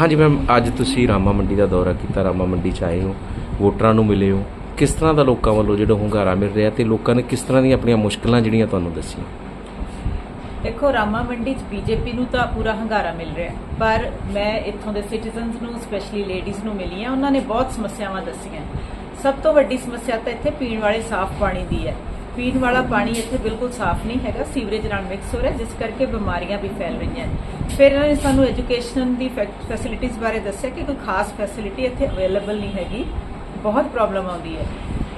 ਹਾਂਜੀ ਮੈਮ ਅੱਜ ਤੁਸੀਂ ਰਾਮਾ ਮੰਡੀ ਦਾ ਦੌਰਾ ਕੀਤਾ, ਰਾਮਾ ਮੰਡੀ ਚ ਆਏ ਹੋ, ਵੋਟਰਾਂ ਨੂੰ ਮਿਲੇ ਹੋ। ਕਿਸ ਤਰ੍ਹਾਂ ਦਾ ਲੋਕਾਂ ਵੱਲੋਂ ਜਿਹੜਾ ਹੁੰਗਾਰਾ ਮਿਲ ਰਿਹਾ ਤੇ ਲੋਕਾਂ ਨੇ ਕਿਸ ਤਰ੍ਹਾਂ ਦੀਆਂ ਆਪਣੀਆਂ ਮੁਸ਼ਕਲਾਂ ਜਿਹੜੀਆਂ ਤੁਹਾਨੂੰ ਦੱਸੀਆਂ? ਦੇਖੋ, ਰਾਮਾ ਮੰਡੀ 'ਚ ਬੀਜੇਪੀ ਨੂੰ ਤਾਂ ਪੂਰਾ ਹੰਗਾਰਾ ਮਿਲ ਰਿਹਾ ਪਰ ਮੈਂ ਇੱਥੋਂ ਦੇ ਸਿਟੀਜ਼ਨਸ ਨੂੰ ਸਪੈਸ਼ਲੀ ਲੇਡੀਜ਼ ਨੂੰ ਮਿਲੀ ਹਾਂ, ਉਹਨਾਂ ਨੇ ਬਹੁਤ ਸਮੱਸਿਆਵਾਂ ਦੱਸੀਆਂ। ਸਭ ਤੋਂ ਵੱਡੀ ਸਮੱਸਿਆ ਤਾਂ ਇੱਥੇ ਪੀਣ ਵਾਲੇ ਸਾਫ਼ ਪਾਣੀ ਦੀ ਹੈ। ਪੀਣ ਵਾਲਾ ਪਾਣੀ ਇੱਥੇ ਬਿਲਕੁਲ ਸਾਫ਼ ਨਹੀਂ ਹੈਗਾ, ਸੀਵਰੇਜ ਨਾਲ ਮਿਕਸ ਹੋ ਰਿਹਾ, ਜਿਸ ਕਰਕੇ ਬਿਮਾਰੀਆਂ ਵੀ ਫੈਲ ਰਹੀਆਂ ਫਿਰ ਇਹਨਾਂ ਨੇ ਸਾਨੂੰ ਐਜੂਕੇਸ਼ਨ ਦੀ ਫੈਸਿਲਿਟੀਜ਼ ਬਾਰੇ ਦੱਸਿਆ ਕਿ ਕੋਈ ਖਾਸ ਫੈਸਿਲਿਟੀ ਇੱਥੇ ਅਵੇਲੇਬਲ ਨਹੀਂ ਹੈਗੀ। ਬਹੁਤ ਪ੍ਰੋਬਲਮ ਆਉਂਦੀ ਹੈ।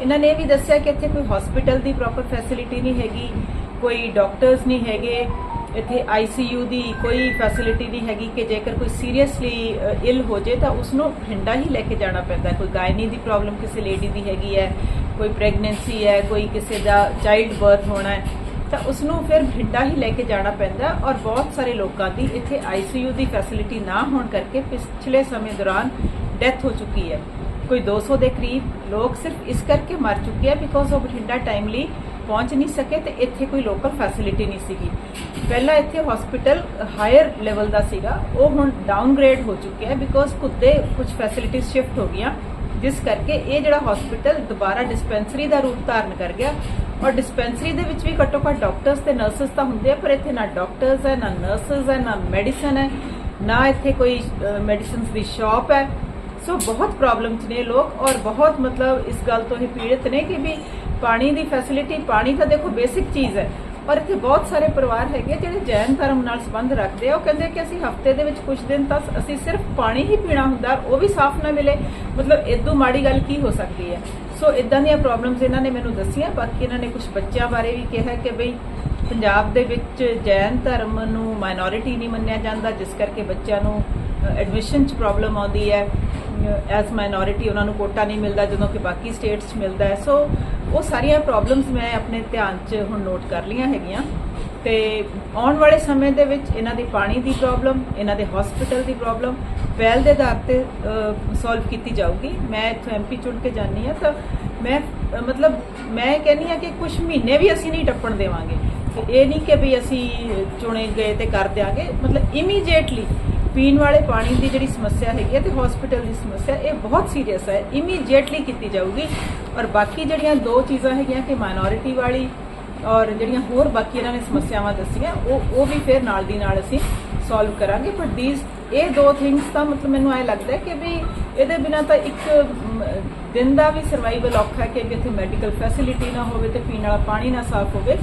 ਇਹਨਾਂ ਨੇ ਇਹ ਵੀ ਦੱਸਿਆ ਕਿ ਇੱਥੇ ਕੋਈ ਹਸਪੀਟਲ ਦੀ ਪ੍ਰੋਪਰ ਫੈਸਿਲਿਟੀ ਨਹੀਂ ਹੈਗੀ, ਕੋਈ ਡਾਕਟਰਸ ਨਹੀਂ ਹੈਗੇ, ਇੱਥੇ ਆਈਸੀਯੂ ਦੀ ਕੋਈ ਫੈਸਿਲਿਟੀ ਨਹੀਂ ਹੈਗੀ ਕਿ ਜੇਕਰ ਕੋਈ ਸੀਰੀਅਸਲੀ ਇਲ ਹੋ ਜੇ ਤਾਂ ਉਸ ਨੂੰ ਬਠਿੰਡਾ ਹੀ ਲੈ ਕੇ ਜਾਣਾ ਪੈਂਦਾ ਕੋਈ ਗਾਇਨੀ ਦੀ ਪ੍ਰੋਬਲਮ ਕਿਸੇ ਲੇਡੀ ਦੀ ਹੈਗੀ ਹੈ ਕੋਈ ਪ੍ਰੈਗਨੈਂਸੀ ਹੈ, ਕੋਈ ਕਿਸੇ ਦਾ ਚਾਈਲਡ ਬਰਥ ਹੋਣਾ ਹੈ, ਤਾਂ ਉਸ ਨੂੰ ਫਿਰ ਬਠਿੰਡਾ ਹੀ ਲੈ ਕੇ ਜਾਣਾ ਪੈਂਦਾ ਔਰ ਬਹੁਤ ਸਾਰੇ ਲੋਕਾਂ ਦੀ ਇੱਥੇ ਆਈਸੀਯੂ ਦੀ ਫੈਸਿਲਿਟੀ ਨਾ ਹੋਣ ਕਰਕੇ ਪਿਛਲੇ ਸਮੇਂ ਦੌਰਾਨ ਡੈਥ ਹੋ ਚੁੱਕੀ ਹੈ। ਕੋਈ 200 ਦੇ ਕਰੀਬ ਲੋਕ ਸਿਰਫ ਇਸ ਕਰਕੇ ਮਰ ਚੁੱਕੇ ਆ ਬਿਕੋਜ਼ ਉਹ ਬਠਿੰਡਾ ਟਾਈਮਲੀ ਪਹੁੰਚ ਨਹੀਂ ਸਕੇ ਤੇ ਇੱਥੇ ਕੋਈ ਲੋਕਲ ਫੈਸਿਲਿਟੀ ਨਹੀਂ ਸੀਗੀ। ਪਹਿਲਾਂ ਇੱਥੇ ਹਸਪੀਟਲ ਹਾਇਰ ਲੈਵਲ ਦਾ ਸੀਗਾ, ਉਹ ਹੁਣ ਡਾਊਨਗ੍ਰੇਡ ਹੋ ਚੁੱਕਿਆ ਹੈ ਬਿਕੋਜ਼ ਕੁੱਤੇ ਕੁਝ ਫੈਸਿਲਿਟੀਆਂ ਸ਼ਿਫਟ ਹੋ ਗਈਆਂ। ਜਿਸ ਕਰਕੇ ਇਹ ਜਿਹੜਾ ਹਸਪੀਟਲ ਦੁਬਾਰਾ ਡਿਸਪੈਂਸਰੀ ਦਾ ਰੂਪ ਧਾਰਨ ਕਰ ਗਿਆ। ਔਰ ਡਿਸਪੈਂਸਰੀ ਦੇ ਵਿੱਚ ਵੀ ਘੱਟੋ ਘੱਟ ਡਾਕਟਰਸ ਤੇ ਨਰਸਸ ਤਾਂ ਹੁੰਦੇ ਆ, ਪਰ ਇੱਥੇ ਨਾ ਡਾਕਟਰਸ ਹੈ, ਨਾ ਨਰਸਸ ਹੈ, ਨਾ ਮੈਡੀਸਨ ਹੈ, ਨਾ ਇੱਥੇ ਕੋਈ ਮੈਡੀਸਿਨਸ ਦੀ ਸ਼ਾਪ ਹੈ। ਸੋ ਬਹੁਤ ਪ੍ਰੋਬਲਮ ਚ ਨੇ ਲੋਕ ਔਰ ਬਹੁਤ ਮਤਲਬ ਇਸ ਗੱਲ ਤੋਂ ਹੀ ਪੀੜਿਤ ਨੇ ਕਿ ਵੀ ਪਾਣੀ ਦੀ ਫੈਸਿਲਿਟੀ ਪਾਣੀ ਤਾਂ ਦੇਖੋ ਬੇਸਿਕ ਚੀਜ਼ ਹੈ। ਪਰ ਇੱਥੇ ਬਹੁਤ ਸਾਰੇ ਪਰਿਵਾਰ ਹੈਗੇ ਜਿਹੜੇ ਜੈਨ ਧਰਮ ਨਾਲ ਸੰਬੰਧ ਰੱਖਦੇ ਆ। ਉਹ ਕਹਿੰਦੇ ਕਿ ਅਸੀਂ ਹਫ਼ਤੇ ਦੇ ਵਿੱਚ ਕੁਝ ਦਿਨ ਤਾਂ ਅਸੀਂ ਸਿਰਫ ਪਾਣੀ ਹੀ ਪੀਣਾ ਹੁੰਦਾ ਉਹ ਵੀ ਸਾਫ਼ ਨਾ ਮਿਲੇ। ਮਤਲਬ ਇਦੋਂ ਮਾੜੀ ਗੱਲ ਕੀ ਹੋ ਸਕਦੀ ਹੈ? ਸੋ ਇਦਾਂ ਦੀਆਂ ਪ੍ਰੋਬਲਮਸ ਇਹਨਾਂ ਨੇ ਮੈਨੂੰ ਦੱਸੀਆਂ। ਬਾਕੀ ਇਹਨਾਂ ਨੇ ਕੁਝ ਬੱਚਿਆਂ ਬਾਰੇ ਵੀ ਕਿਹਾ ਕਿ ਬਈ ਪੰਜਾਬ ਦੇ ਵਿੱਚ ਜੈਨ ਧਰਮ ਨੂੰ ਮਾਈਨੋਰਿਟੀ ਨਹੀਂ ਮੰਨਿਆ ਜਾਂਦਾ, ਜਿਸ ਕਰਕੇ ਬੱਚਿਆਂ ਨੂੰ ਐਡਮਿਸ਼ਨ 'ਚ ਪ੍ਰੋਬਲਮ ਆਉਂਦੀ ਹੈ। ਐਸ ਮਾਈਨੋਰਿਟੀ ਉਹਨਾਂ ਨੂੰ ਕੋਟਾ ਨਹੀਂ ਮਿਲਦਾ, ਜਦੋਂ ਕਿ ਬਾਕੀ ਸਟੇਟਸ 'ਚ ਮਿਲਦਾ ਹੈ। ਸੋ ਉਹ ਸਾਰੀਆਂ ਪ੍ਰੋਬਲਮਸ ਮੈਂ ਆਪਣੇ ਧਿਆਨ 'ਚ ਹੁਣ ਨੋਟ ਕਰ ਲਈਆਂ ਹੈਗੀਆਂ। ਤੇ ਆਉਣ ਵਾਲੇ ਸਮੇਂ ਦੇ ਵਿੱਚ ਇਹਨਾਂ ਦੀ ਪਾਣੀ ਦੀ ਪ੍ਰੋਬਲਮ ਇਹਨਾਂ ਦੇ ਹਸਪੀਟਲ ਦੀ ਪ੍ਰੋਬਲਮ ਪਹਿਲ ਦੇ ਆਧਾਰ ਤੇ ਸੋਲਵ ਕੀਤੀ ਜਾਊਗੀ। ਮੈਂ ਇੱਥੋਂ ਐਮਪੀ ਚੁਣ ਕੇ ਜਾਣੀ ਆ ਤਾਂ ਮੈਂ, ਮਤਲਬ ਮੈਂ ਕਹਿੰਨੀ ਆ ਕਿ ਕੁਝ ਮਹੀਨੇ ਵੀ ਅਸੀਂ ਨਹੀਂ ਟੱਪਣ ਦੇਵਾਂਗੇ। ਇਹ ਨਹੀਂ ਕਿ ਵੀ ਅਸੀਂ ਚੁਣੇ ਗਏ ਤੇ ਕਰ ਦਿਆਂਗੇ। ਮਤਲਬ ਇਮੀਡੀਏਟਲੀ ਪੀਣ ਵਾਲੇ ਪਾਣੀ ਦੀ ਜਿਹੜੀ ਸਮੱਸਿਆ ਹੈਗੀ ਹੈ ਤੇ ਹਸਪੀਟਲ ਦੀ ਸਮੱਸਿਆ, ਇਹ ਬਹੁਤ ਸੀਰੀਅਸ ਹੈ। ਇਮੀਡੀਏਟਲੀ ਕੀਤੀ ਜਾਊਗੀ। ਔਰ ਬਾਕੀ ਜਿਹੜੀਆਂ ਦੋ ਚੀਜ਼ਾਂ ਹੈਗੀਆਂ ਕਿ ਮਾਈਨੋਰਿਟੀ ਵਾਲੀ ਔਰ ਜਿਹੜੀਆਂ ਹੋਰ ਬਾਕੀ ਇਹਨਾਂ ਨੇ ਸਮੱਸਿਆਵਾਂ ਦੱਸੀਆਂ, ਉਹ ਉਹ ਵੀ ਫਿਰ ਨਾਲ ਦੀ ਨਾਲ ਅਸੀਂ ਸੋਲਵ ਕਰਾਂਗੇ। ਬਟ ਥੀਸ ਇਹ ਦੋ ਥਿੰਗਸ ਤਾਂ ਮਤਲਬ ਮੈਨੂੰ ਐ ਲੱਗਦਾ ਕਿ ਵੀ ਇਹਦੇ ਬਿਨਾ ਤਾਂ ਇੱਕ ਦਿਨ ਦਾ ਵੀ ਸਰਵਾਈਵਲ ਔਖਾ ਹੈ ਕਿ ਇੱਥੇ ਮੈਡੀਕਲ ਫੈਸਿਲਿਟੀ ਨਾ ਹੋਵੇ ਤੇ ਪੀਣ ਵਾਲਾ ਪਾਣੀ ਨਾ ਸਾਫ਼ ਹੋਵੇ।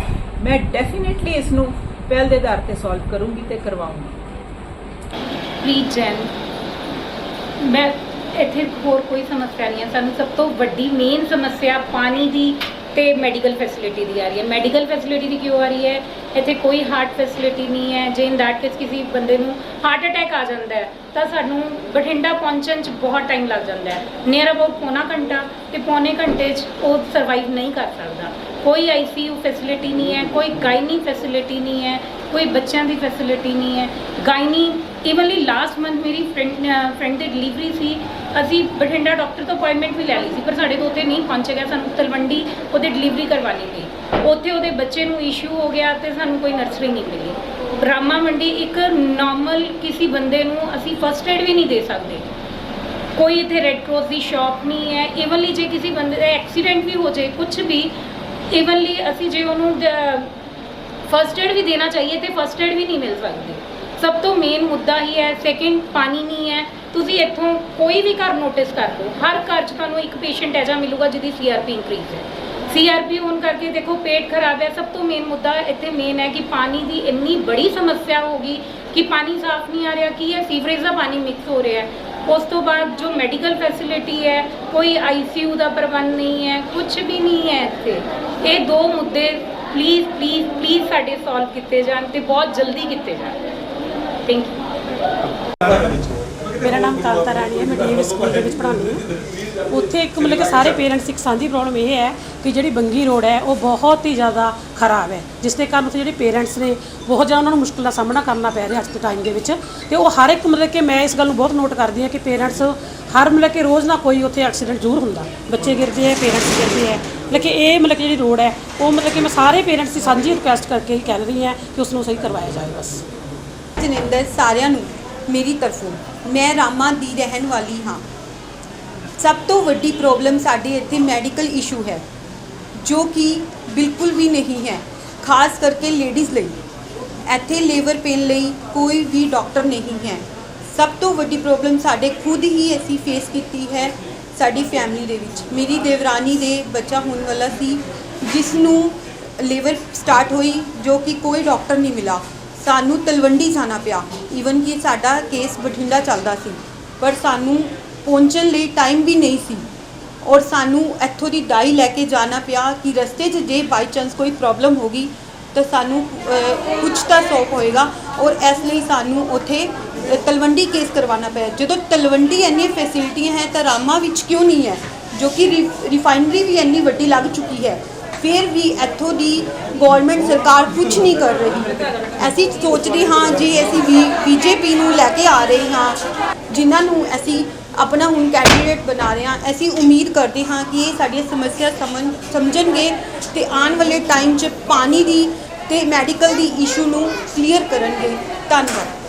ਮੈਂ ਡੈਫੀਨਿਟਲੀ ਇਸ ਨੂੰ ਪਹਿਲ ਦੇ ਆਧਾਰ ਤੇ ਸੋਲਵ ਕਰੂੰਗੀ ਤੇ ਕਰਵਾਉਂਗੀ। ਪ੍ਰੀਤ ਜੈਨ ਮੈਂ ਇੱਥੇ ਹੋਰ ਕੋਈ ਸਮੱਸਿਆ ਨਹੀਂ ਹੈ। ਸਾਨੂੰ ਸਭ ਤੋਂ ਵੱਡੀ ਮੇਨ ਸਮੱਸਿਆ ਪਾਣੀ ਦੀ ਤੇ ਮੈਡੀਕਲ ਫੈਸਿਲਿਟੀ ਦੀ ਆ ਰਹੀ ਹੈ। ਮੈਡੀਕਲ ਫੈਸਿਲਿਟੀ ਦੀ ਕਿਉਂ ਆ ਰਹੀ ਹੈ? ਇੱਥੇ ਕੋਈ ਹਾਰਟ ਫੈਸਿਲਿਟੀ ਨਹੀਂ ਹੈ। ਜੇ ਇਨ ਦੈਟ ਕੇਸ ਕਿਸੇ ਬੰਦੇ ਨੂੰ ਹਾਰਟ ਅਟੈਕ ਆ ਜਾਂਦਾ ਹੈ, ਤਾਂ ਸਾਨੂੰ ਬਠਿੰਡਾ ਪਹੁੰਚਣ 'ਚ ਬਹੁਤ ਟਾਈਮ ਲੱਗ ਜਾਂਦਾ ਹੈ। ਨੀਅਰ ਅਬਾਊਟ ਪੌਣਾ ਘੰਟਾ ਤੇ ਪੌਣੇ ਘੰਟੇ 'ਚ ਉਹ ਸਰਵਾਈਵ ਨਹੀਂ ਕਰ ਸਕਦਾ। ਕੋਈ ਆਈਸੀਯੂ ਫੈਸਿਲਿਟੀ ਨਹੀਂ ਹੈ, ਕੋਈ ਗਾਇਨੀ ਫੈਸਿਲਿਟੀ ਨਹੀਂ ਹੈ, ਕੋਈ ਬੱਚਿਆਂ ਦੀ ਫੈਸਿਲਿਟੀ ਨਹੀਂ ਹੈ। ਗਾਇਨੀ ਇਵਨਲੀ ਲਾਸਟ ਮੰਥ ਮੇਰੀ ਫਰੈਂਡ ਫਰੈਂਡ ਦੀ ਡਿਲੀਵਰੀ ਸੀ ਅਸੀਂ ਬਠਿੰਡਾ ਡਾਕਟਰ ਤੋਂ ਅਪਾਇੰਟਮੈਂਟ ਵੀ ਲੈ ਲਈ ਸੀ, ਪਰ ਸਾਡੇ ਤੋਂ ਉੱਥੇ ਨਹੀਂ ਪਹੁੰਚਿਆ ਗਿਆ। ਸਾਨੂੰ ਤਲਵੰਡੀ ਉਹਦੇ ਡਿਲੀਵਰੀ ਕਰਵਾਉਣੀ ਪਈ। ਉੱਥੇ ਉਹਦੇ ਬੱਚੇ ਨੂੰ ਇਸ਼ੂ ਹੋ ਗਿਆ ਤੇ ਸਾਨੂੰ ਕੋਈ ਨਰਸਰੀ ਨਹੀਂ ਮਿਲੀ। ਰਾਮਾ ਮੰਡੀ ਇੱਕ ਨਾਰਮਲ ਕਿਸੇ ਬੰਦੇ ਨੂੰ ਅਸੀਂ ਫਸਟ ਏਡ ਵੀ ਨਹੀਂ ਦੇ ਸਕਦੇ। ਕੋਈ ਇੱਥੇ ਰੈੱਡ ਕ੍ਰੋਸ ਦੀ ਸ਼ਾਪ ਨਹੀਂ ਹੈ। ਇਵਨਲੀ ਜੇ ਕਿਸੇ ਬੰਦੇ ਦਾ ਐਕਸੀਡੈਂਟ ਵੀ ਹੋ ਜਾਏ ਕੁਝ ਵੀ ਇਵਨਲੀ ਅਸੀਂ ਜੇ ਉਹਨੂੰ ਫਸਟ ਏਡ ਵੀ ਦੇਣਾ ਚਾਹੀਏ ਤੇ ਫਸਟ ਏਡ ਵੀ ਨਹੀਂ ਮਿਲ ਸਕਦੀ। ਸਭ ਤੋਂ ਮੇਨ ਮੁੱਦਾ ਹੀ ਹੈ ਸੈਕਿੰਡ ਪਾਣੀ ਨਹੀਂ ਹੈ। ਤੁਸੀਂ ਇੱਥੋਂ ਕੋਈ ਵੀ ਘਰ ਨੋਟਿਸ ਕਰ ਲਓ ਹਰ ਘਰ 'ਚ ਤੁਹਾਨੂੰ ਇੱਕ ਪੇਸ਼ੈਂਟ ਐਜਾ ਮਿਲੂਗਾ ਜਿਹਦੀ ਸੀਆਰਪੀ ਇਨਕਰੀਜ਼ ਹੈ। ਸੀਆਰਪੀ ਹੋਣ ਕਰਕੇ ਦੇਖੋ ਪੇਟ ਖਰਾਬ ਹੈ। ਸਭ ਤੋਂ ਮੇਨ ਮੁੱਦਾ ਇੱਥੇ ਮੇਨ ਹੈ ਕਿ ਪਾਣੀ ਦੀ ਇੰਨੀ ਬੜੀ ਸਮੱਸਿਆ ਹੋ ਗਈ ਕਿ ਪਾਣੀ ਸਾਫ਼ ਨਹੀਂ ਆ ਰਿਹਾ। ਕੀ ਹੈ ਸੀਵਰੇਜ ਦਾ ਪਾਣੀ ਮਿਕਸ ਹੋ ਰਿਹਾ ਹੈ? ਉਸ ਤੋਂ ਬਾਅਦ ਜੋ ਮੈਡੀਕਲ ਫੈਸਿਲਿਟੀ ਹੈ, ਕੋਈ ਆਈਸੀਯੂ ਦਾ ਪ੍ਰਬੰਧ ਨਹੀਂ ਹੈ ਕੁਝ ਵੀ ਨਹੀਂ ਹੈ ਇੱਥੇ। ਇਹ ਦੋ ਮੁੱਦੇ ਪਲੀਜ਼ ਪਲੀਜ਼ ਪਲੀਜ਼ ਸਾਡੇ ਸੋਲਵ ਕੀਤੇ ਜਾਣ ਤੇ ਬਹੁਤ ਜਲਦੀ ਕੀਤੇ ਜਾਣ। ਥੈਂਕ ਯੂ ਮੇਰਾ ਨਾਮ ਕਵਿਤਾ ਰਾਣੀ ਹੈ, ਮੈਂ ਡੀਏਵੀ ਸਕੂਲ ਦੇ ਵਿੱਚ ਪੜ੍ਹਾਉਂਦੀ ਹਾਂ। ਉੱਥੇ ਇੱਕ ਮਤਲਬ ਕਿ ਸਾਰੇ ਪੇਰੈਂਟਸ ਇੱਕ ਸਾਂਝੀ ਪ੍ਰੋਬਲਮ ਇਹ ਹੈ ਕਿ ਜਿਹੜੀ ਬੰਗੀ ਰੋਡ ਹੈ, ਉਹ ਬਹੁਤ ਹੀ ਜ਼ਿਆਦਾ ਖਰਾਬ ਹੈ। ਜਿਸ ਦੇ ਕਾਰਨ ਉੱਥੇ ਜਿਹੜੇ ਪੇਰੈਂਟਸ ਨੇ ਬਹੁਤ ਜ਼ਿਆਦਾ ਉਹਨਾਂ ਨੂੰ ਮੁਸ਼ਕਲ ਦਾ ਸਾਹਮਣਾ ਕਰਨਾ ਪੈ ਰਿਹਾ ਅੱਜ ਦੇ ਟਾਈਮ ਦੇ ਵਿੱਚ। ਤੇ ਉਹ ਹਰ ਇੱਕ ਮਤਲਬ ਕਿ ਮੈਂ ਇਸ ਗੱਲ ਨੂੰ ਬਹੁਤ ਨੋਟ ਕਰਦੀ ਹਾਂ ਕਿ ਪੇਰੈਂਟਸ ਹਰ ਮਤਲਬ ਕਿ ਰੋਜ਼ ਨਾ ਕੋਈ ਉੱਥੇ ਐਕਸੀਡੈਂਟ ਜ਼ਰੂਰ ਹੁੰਦਾ। ਬੱਚੇ ਗਿਰਦੇ ਹੈ ਪੇਰੈਂਟਸ ਗਿਰਦੇ ਹੈ। ਲੇਕਿਨ ਇਹ ਮਤਲਬ ਕਿ ਜਿਹੜੀ ਰੋਡ ਹੈ, ਉਹ ਮਤਲਬ ਕਿ ਮੈਂ ਸਾਰੇ ਪੇਰੈਂਟਸ ਦੀ ਸਾਂਝੀ ਰਿਕੁਐਸਟ ਕਰਕੇ ਹੀ ਕਹਿ ਰਹੀ ਹਾਂ ਕਿ ਉਸ ਨੂੰ ਸਹੀ ਕਰਵਾਇਆ ਜਾਵੇ ਬਸ। ਜਨਿੰਦਰ ਸਾਰਿਆਂ ਨੂੰ ਮੇਰੀ ਤਰਫੋਂ। ਮੈਂ ਰਾਮਾ ਦੀ ਰਹਿਣ ਵਾਲੀ ਹਾਂ। ਸਭ ਤੋਂ ਵੱਡੀ ਪ੍ਰੋਬਲਮ ਸਾਡੇ ਇੱਥੇ ਮੈਡੀਕਲ ਇਸ਼ੂ ਹੈ, ਜੋ ਕਿ ਬਿਲਕੁਲ ਵੀ ਨਹੀਂ ਹੈ, ਖਾਸ ਕਰਕੇ ਲੇਡੀਜ਼ ਲਈ। ਇੱਥੇ ਲੇਬਰ ਪੇਨ ਲਈ ਕੋਈ ਵੀ ਡਾਕਟਰ ਨਹੀਂ ਹੈ। ਸਭ ਤੋਂ ਵੱਡੀ ਪ੍ਰੋਬਲਮ ਸਾਡੇ ਖੁਦ ਹੀ ਅਸੀਂ ਫੇਸ ਕੀਤੀ ਹੈ ਸਾਡੀ ਫੈਮਿਲੀ ਦੇ ਵਿੱਚ। ਮੇਰੀ ਦੇਵਰਾਨੀ ਦੇ ਬੱਚਾ ਹੋਣ ਵਾਲਾ ਸੀ ਜਿਸ ਨੂੰ ਲੇਬਰ ਸਟਾਰਟ ਹੋਈ, ਜੋ ਕਿ ਕੋਈ ਡਾਕਟਰ ਨਹੀਂ ਮਿਲਾ। ਸਾਨੂੰ ਤਲਵੰਡੀ ਜਾਣਾ ਪਿਆ। ਈਵਨ ਕਿ ਸਾਡਾ ਕੇਸ ਬਠਿੰਡਾ ਚੱਲਦਾ ਸੀ। ਪਰ ਸਾਨੂੰ ਪਹੁੰਚਣ ਲਈ ਟਾਈਮ ਵੀ ਨਹੀਂ ਸੀ। ਔਰ ਸਾਨੂੰ ਇੱਥੋਂ ਦੀ ਡਾਈ ਲੈ ਕੇ ਜਾਣਾ ਪਿਆ ਕਿ ਰਸਤੇ 'ਚ ਜੇ ਬਾਈ ਚਾਂਸ ਕੋਈ ਪ੍ਰੋਬਲਮ ਹੋ ਗਈ ਤਾਂ ਸਾਨੂੰ ਅਹ, ਕੁਛ ਤਾਂ ਸੌਖ ਹੋਏਗਾ। ਔਰ ਇਸ ਲਈ ਸਾਨੂੰ ਉੱਥੇ ਤਲਵੰਡੀ ਕੇਸ ਕਰਵਾਉਣਾ ਪਿਆ। ਜਦੋਂ ਤਲਵੰਡੀ ਇੰਨੀ ਫੈਸਿਲਿਟੀਆਂ ਹੈ ਤਾਂ ਰਾਮਾ ਵਿੱਚ ਕਿਉਂ ਨਹੀਂ ਹੈ? ਜੋ ਕਿ ਰਿਫਾਈਨਰੀ ਵੀ ਇੰਨੀ ਵੱਡੀ ਲੱਗ ਚੁੱਕੀ ਹੈ। ਫਿਰ ਵੀ ਇੱਥੋਂ ਦੀ ਗਵਰਨਮੈਂਟ ਸਰਕਾਰ ਕੁਝ ਨਹੀਂ ਕਰ ਰਹੀ। ਅਸੀਂ ਸੋਚਦੇ ਹਾਂ ਜੇ, ਅਸੀਂ ਵੀ ਬੀਜੇਪੀ ਨੂੰ ਲੈ ਕੇ ਆ ਰਹੇ ਹਾਂ। ਜਿਨ੍ਹਾਂ ਨੂੰ ਅਸੀਂ ਆਪਣਾ ਹੁਣ ਕੈਂਡੀਡੇਟ ਬਣਾ ਰਹੇ ਹਾਂ, ਅਸੀਂ ਉਮੀਦ ਕਰਦੇ ਹਾਂ ਕਿ ਇਹ ਸਾਡੀਆਂ ਸਮੱਸਿਆ ਸਮਝ, ਸਮਝਣਗੇ ਤੇ ਆਉਣ ਵਾਲੇ ਟਾਈਮ 'ਚ ਪਾਣੀ ਦੀ ਤੇ ਮੈਡੀਕਲ ਦੀ ਇਸ਼ੂ ਨੂੰ ਕਲੀਅਰ ਕਰਨਗੇ। ਧੰਨਵਾਦ।